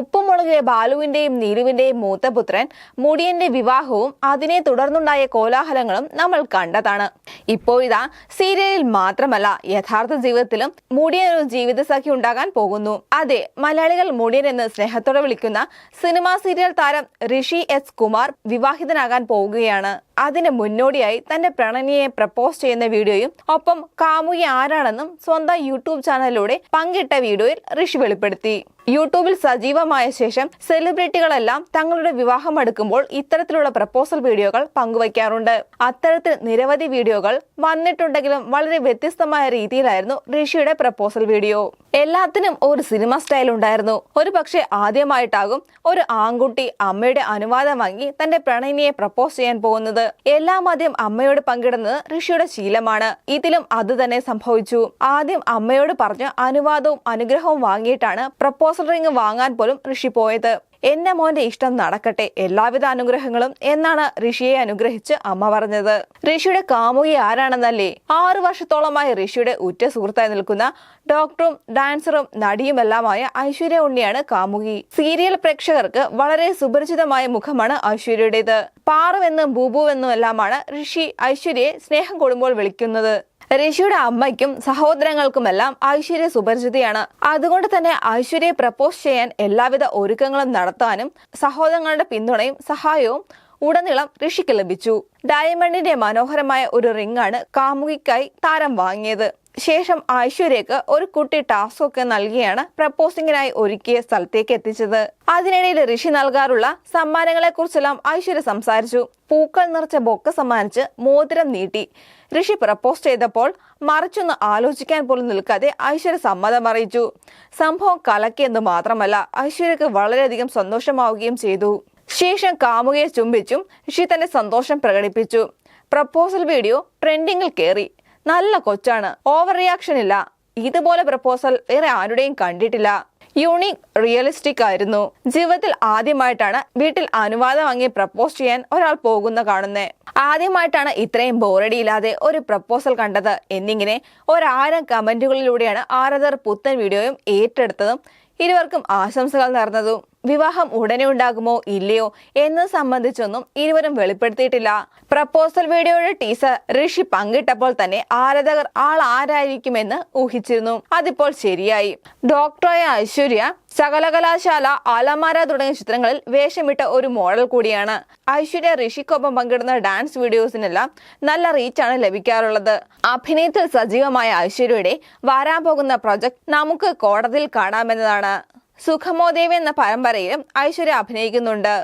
ഉപ്പുമുളകിലെ ബാലുവിന്റെയും നീലുവിന്റെയും മൂത്തപുത്രൻ മുടിയന്റെ വിവാഹവും അതിനെ തുടർന്നുണ്ടായ കോലാഹലങ്ങളും നമ്മൾ കണ്ടതാണ്. ഇപ്പോഴിതാ സീരിയലിൽ മാത്രമല്ല യഥാർത്ഥ ജീവിതത്തിലും മുടിയൻ ഒരു ജീവിതസഖി ഉണ്ടാകാൻ പോകുന്നു. അതെ മലയാളികൾ മുടിയൻ എന്ന് സ്നേഹത്തോടെ വിളിക്കുന്ന സിനിമാ സീരിയൽ താരം ഋഷി എസ് കുമാർ വിവാഹിതനാകാൻ പോവുകയാണ്. അതിന് മുന്നോടിയായി തന്റെ പ്രണനിയെ പ്രപ്പോസ് ചെയ്യുന്ന വീഡിയോയും ഒപ്പം കാമുകി ആരാണെന്നും സ്വന്തം യൂട്യൂബ് ചാനലിലൂടെ പങ്കിട്ട വീഡിയോയിൽ ഋഷി വെളിപ്പെടുത്തി. യൂട്യൂബിൽ സജീവമായ ശേഷം സെലിബ്രിറ്റികളെല്ലാം തങ്ങളുടെ വിവാഹം അടുക്കുമ്പോൾ ഇത്തരത്തിലുള്ള പ്രപ്പോസൽ വീഡിയോകൾ പങ്കുവയ്ക്കാറുണ്ട്. അത്തരത്തിൽ നിരവധി വീഡിയോകൾ വന്നിട്ടുണ്ടെങ്കിലും വളരെ വ്യത്യസ്തമായ രീതിയിലായിരുന്നു ഋഷിയുടെ പ്രപ്പോസൽ വീഡിയോ. എല്ലാത്തിനും ഒരു സിനിമ സ്റ്റൈൽ ഉണ്ടായിരുന്നു. ഒരു ആദ്യമായിട്ടാകും ഒരു ആൺകുട്ടി അമ്മയുടെ അനുവാദം വാങ്ങി തന്റെ പ്രണയിനിയെ പ്രപ്പോസ് ചെയ്യാൻ പോകുന്നത്. എല്ലാം ആദ്യം അമ്മയോട് പങ്കിടുന്നത് ഋഷിയുടെ ശീലമാണ്. ഇതിലും അത് തന്നെ സംഭവിച്ചു. ആദ്യം അമ്മയോട് പറഞ്ഞ് അനുവാദവും അനുഗ്രഹവും വാങ്ങിയിട്ടാണ് പ്രപ്പോസൽ റിംഗ് വാങ്ങാൻ പോലും ഋഷി പോയത്. എന്റെ മോന്റെ ഇഷ്ടം നടക്കട്ടെ എല്ലാവിധ അനുഗ്രഹങ്ങളും എന്നാണ് ഋഷിയെ അനുഗ്രഹിച്ച് അമ്മ പറഞ്ഞത്. ഋഷിയുടെ കാമുകി ആരാണെന്നല്ലേ? ആറു വർഷത്തോളമായി ഋഷിയുടെ ഉറ്റ സുഹൃത്തായി നിൽക്കുന്ന ഡോക്ടറും ഡാൻസറും നടിയുമെല്ലാമായ ഐശ്വര്യ ഉണ്ണിയാണ് കാമുകി. സീരിയൽ പ്രേക്ഷകർക്ക് വളരെ സുപരിചിതമായ മുഖമാണ് ഐശ്വര്യയുടേത്. പാറുവെന്നും ബൂബുവെന്നും എല്ലാമാണ് ഋഷി ഐശ്വര്യയെ സ്നേഹം കൊടുമ്പോൾ വിളിക്കുന്നത്. ഋഷിയുടെ അമ്മയ്ക്കും സഹോദരങ്ങൾക്കുമെല്ലാം ഐശ്വര്യ സുപരിചിതയാണ്. അതുകൊണ്ട് തന്നെ ഐശ്വര്യയെ പ്രപ്പോസ് ചെയ്യാൻ എല്ലാവിധ ഒരുക്കങ്ങളും നടത്താനും സഹോദരങ്ങളുടെ പിന്തുണയും സഹായവും ഉടനീളം ഋഷിക്ക് ലഭിച്ചു. ഡയമണ്ടിന്റെ മനോഹരമായ ഒരു റിംഗാണ് കാമുകിക്കായി താരം വാങ്ങിയത്. ശേഷം ഐശ്വര്യക്ക് ഒരു കുട്ടി ടാസ്ക് ഒക്കെ നൽകിയാണ് പ്രപ്പോസിംഗിനായി ഒരുക്കിയ സ്ഥലത്തേക്ക് എത്തിച്ചത്. അതിനിടയിൽ ഋഷി നൽകാറുള്ള സമ്മാനങ്ങളെ കുറിച്ചെല്ലാം ഐശ്വര്യ സംസാരിച്ചു. പൂക്കൾ നിറച്ച ബൊക്ക സമ്മാനിച്ച് മോതിരം നീട്ടി. ഋഷി പ്രപ്പോസ് ചെയ്തപ്പോൾ മറിച്ചൊന്ന് ആലോചിക്കാൻ പോലും നിൽക്കാതെ ഐശ്വര്യ സമ്മതം അറിയിച്ചു. സംഭവം കലക്കിയെന്ന് മാത്രമല്ല ഐശ്വര്യക്ക് വളരെയധികം സന്തോഷമാവുകയും ചെയ്തു. ശേഷം കാമുകയെ ചുംബിച്ചും ഋഷി തന്റെ സന്തോഷം പ്രകടിപ്പിച്ചു. പ്രപ്പോസൽ വീഡിയോ ട്രെൻഡിങ്ങിൽ കയറി. നല്ല കൊച്ചാണ്. ഓവർ റിയാക്ഷൻ ഇല്ല. ഇതുപോലെ പ്രപ്പോസൽ വേറെ ആരുടെയും കണ്ടിട്ടില്ല. യൂണിക് റിയലിസ്റ്റിക് ആയിരുന്നു. ജീവിതത്തിൽ ആദ്യമായിട്ടാണ് വീട്ടിൽ അനുവാദം വാങ്ങി പ്രപ്പോസ് ചെയ്യാൻ ഒരാൾ പോകുന്ന കാണുന്നേ. ആദ്യമായിട്ടാണ് ഇത്രയും ബോറടിയില്ലാതെ ഒരു പ്രപ്പോസൽ കണ്ടത്. എന്നിങ്ങനെ ഒരായിരം കമന്റുകളിലൂടെയാണ് ആരാധർ പുത്തൻ വീഡിയോയും ഏറ്റെടുത്തതും ഇരുവർക്കും ആശംസകൾ നേർന്നതും. വിവാഹം ഉടനെ ഉണ്ടാകുമോ ഇല്ലയോ എന്നത് സംബന്ധിച്ചൊന്നും ഇരുവരും വെളിപ്പെടുത്തിയിട്ടില്ല. പ്രപ്പോസൽ വീഡിയോയുടെ ടീസർ ഋഷി പങ്കിട്ടപ്പോൾ തന്നെ ആരാധകർ ആൾ ആരായിരിക്കുമെന്ന് ഊഹിച്ചിരുന്നു. അതിപ്പോൾ ശരിയായി. ഡോക്ടറായ ഐശ്വര്യ സകലകലാശാല അലമാര തുടങ്ങിയ ചിത്രങ്ങളിൽ വേഷമിട്ട ഒരു മോഡൽ കൂടിയാണ്. ഐശ്വര്യ ഋഷിക്കൊപ്പം പങ്കിടുന്ന ഡാൻസ് വീഡിയോസിനെല്ലാം നല്ല റീച്ചാണ് ലഭിക്കാറുള്ളത്. അഭിനയത്തിൽ സജീവമായ ഐശ്വര്യയുടെ വരാൻ പോകുന്ന പ്രൊജക്ട് നമുക്ക് കോടതിയിൽ കാണാമെന്നതാണ്. സുഖമോദേവി എന്ന പരമ്പരയിലും ഐശ്വര്യ അഭിനയിക്കുന്നുണ്ട്.